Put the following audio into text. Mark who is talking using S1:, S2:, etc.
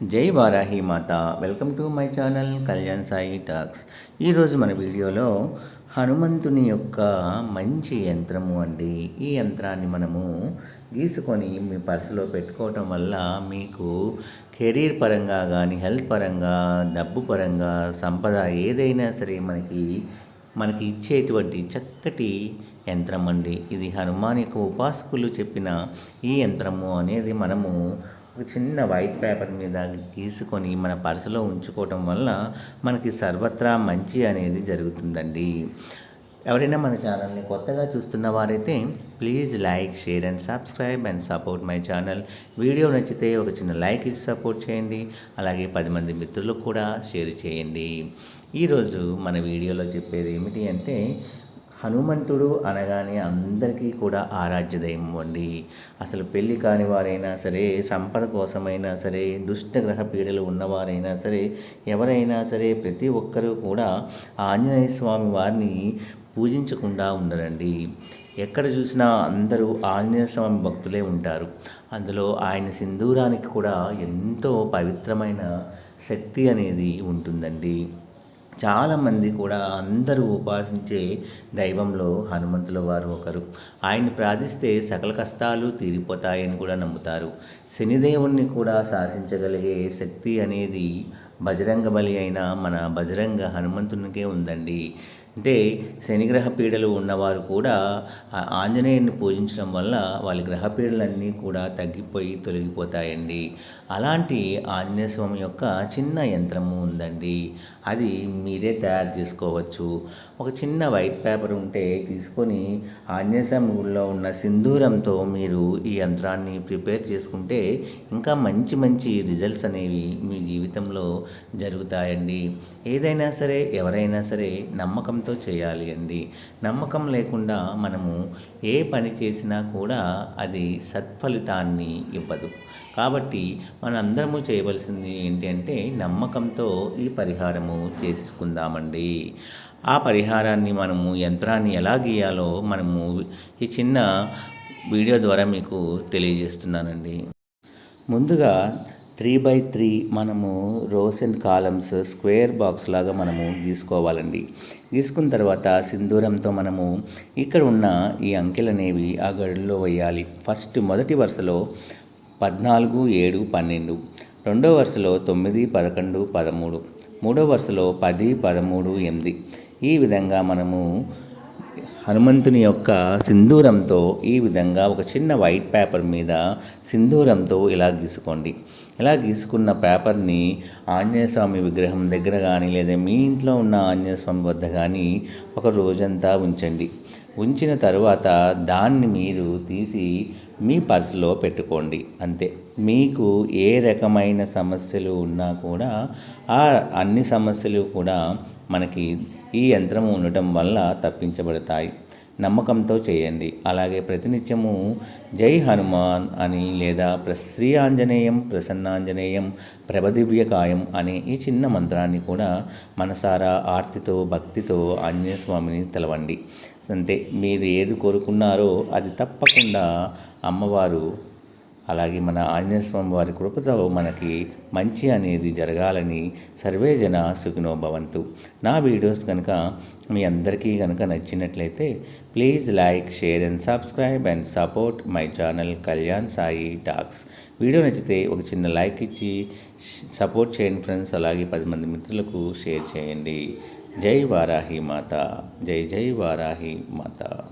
S1: జై వారాహి మాత. Welcome to my channel Kalyan Sai talks. ఈరోజు మన వీడియోలో హనుమంతుని యొక్క మంచి యంత్రము అండి. ఈ యంత్రాన్ని మనము గీసుకొని మీ పర్సులో పెట్టుకోవటం వల్ల మీకు కెరీర్ పరంగా కానీ హెల్త్ పరంగా డబ్బు పరంగా సంపద ఏదైనా సరే మనకి మనకి ఇచ్చేటువంటి చక్కటి యంత్రం అండి. ఇది హనుమాన్ యొక్క ఉపాసకులు చెప్పిన ఈ యంత్రము అనేది మనము ఒక చిన్న వైట్ పేపర్ మీద గీసుకొని మన పర్సులో ఉంచుకోవటం వల్ల మనకి సర్వత్రా మంచి అనేది జరుగుతుందండి. ఎవరైనా మన ఛానల్ని కొత్తగా చూస్తున్న వారైతే please like share and subscribe and support my channel video నచ్చితే ఒక చిన్న లైక్ ఇచ్చి సపోర్ట్ చేయండి. అలాగే పది మంది మిత్రులకు కూడా షేర్ చేయండి. ఈరోజు మన వీడియోలో చెప్పేది ఏమిటి అంటే హనుమంతుడు అనగానే అందరికీ కూడా ఆరాధ్య దైవం అండి. అసలు పెళ్ళి కాని వారైనా సరే సంపద కోసమైనా సరే దుష్టగ్రహ పీడలు ఉన్నవారైనా సరే ఎవరైనా సరే ప్రతి ఒక్కరూ కూడా ఆంజనేయ స్వామి వారిని పూజించకుండా ఉండరండి. ఎక్కడ చూసినా అందరూ ఆంజనేయ స్వామి భక్తులే ఉంటారు. అందులో ఆయన సింధూరానికి కూడా ఎంతో పవిత్రమైన శక్తి అనేది ఉంటుందండి. చాలామంది కూడా అందరూ ఉపాసించే దైవంలో హనుమంతుల వారు ఒకరు. ఆయన్ని ప్రార్థిస్తే సకల కష్టాలు తీరిపోతాయని కూడా నమ్ముతారు. శనిదేవుణ్ణి కూడా శాసించగలిగే శక్తి అనేది బజరంగ బలి అయిన మన బజరంగ హనుమంతునికే ఉందండి. అంటే శనిగ్రహ పీడలు ఉన్నవారు కూడా ఆంజనేయుని పూజించడం వల్ల వాళ్ళ గ్రహ పీడలన్నీ కూడా తగ్గిపోయి తొలగిపోతాయండి. అలాంటి ఆంజనేయ స్వామి యొక్క చిన్న యంత్రము ఉందండి. అది మీరే తయారు చేసుకోవచ్చు. ఒక చిన్న వైట్ పేపర్ ఉంటే తీసుకొని ఆంజనేయ గుడిలో ఉన్న సింధూరంతో మీరు ఈ యంత్రాన్ని ప్రిపేర్ చేసుకుంటే ఇంకా మంచి మంచి రిజల్ట్స్ అనేవి మీ జీవితంలో జరుగుతాయండి. ఏదైనా సరే ఎవరైనా సరే నమ్మకంతో చేయాలి అండి. నమ్మకం లేకుండా మనము ఏ పని చేసినా కూడా అది సత్ఫలితాన్ని ఇవ్వదు. కాబట్టి మనందరము చేయవలసింది ఏంటంటే నమ్మకంతో ఈ పరిహారము చేసుకుందామండి. ఆ పరిహారాన్ని మనము యంత్రాన్ని ఎలా గీయాలో మనము ఈ చిన్న వీడియో ద్వారా మీకు తెలియజేస్తున్నానండి. ముందుగా త్రీ బై త్రీ మనము rows and columns square box లాగా మనము గీసుకోవాలండి. గీసుకున్న తర్వాత సింధూరంతో మనము ఇక్కడ ఉన్న ఈ అంకెలు అనేవి ఆ గడిలో వేయాలి. ఫస్ట్ మొదటి వరుసలో పద్నాలుగు ఏడు పన్నెండు. రెండో వరుసలో తొమ్మిది పదకొండు పదమూడు. మూడో వరుసలో పది పదమూడు ఎనిమిది. ఈ విధంగా మనము హనుమంతుని యొక్క సింధూరంతో ఈ విధంగా ఒక చిన్న వైట్ పేపర్ మీద సింధూరంతో ఇలా గీసుకోండి. ఇలా గీసుకున్న పేపర్ని ఆంజనేయస్వామి విగ్రహం దగ్గర కానీ లేదా మీ ఇంట్లో ఉన్న ఆంజనేయస్వామి వద్ద కానీ ఒక రోజంతా ఉంచండి. ఉంచిన తర్వాత దాన్ని మీరు తీసి మీ పర్సులో పెట్టుకోండి. అంతే. మీకు ఏ రకమైన సమస్యలు ఉన్నా కూడా ఆ అన్ని సమస్యలు కూడా మనకి ఈ యంత్రం ఉండటం వల్ల తప్పించబడతాయి. నమ్మకంతో చేయండి. అలాగే ప్రతినిత్యము జై హనుమాన్ అని లేదా శ్రీ ఆంజనేయం ప్రసన్నాంజనేయం ప్రభదివ్యకాయం అనే ఈ చిన్న మంత్రాన్ని కూడా మనసారా ఆర్తితో భక్తితో ఆంజనేయ స్వామిని తెలవండి. అంతే. మీరు ఏది కోరుకున్నారో అది తప్పకుండా అమ్మవారు అలాగే మన ఆంజనేయస్వామి వారి కృపతో మనకి మంచి అనేది జరగాలని సర్వే జన సుఖినో భవంతు. నా వీడియోస్ కనుక మీ అందరికీ కనుక నచ్చినట్లయితే please like share and subscribe and support my channel Kalyan Sai talks. Video నచ్చితే ఒక చిన్న లైక్ ఇచ్చి సపోర్ట్ చేయండి ఫ్రెండ్స్. అలాగే పది మంది మిత్రులకు షేర్ చేయండి. జై వారాహి మాత. జై జై వారాహి మాత.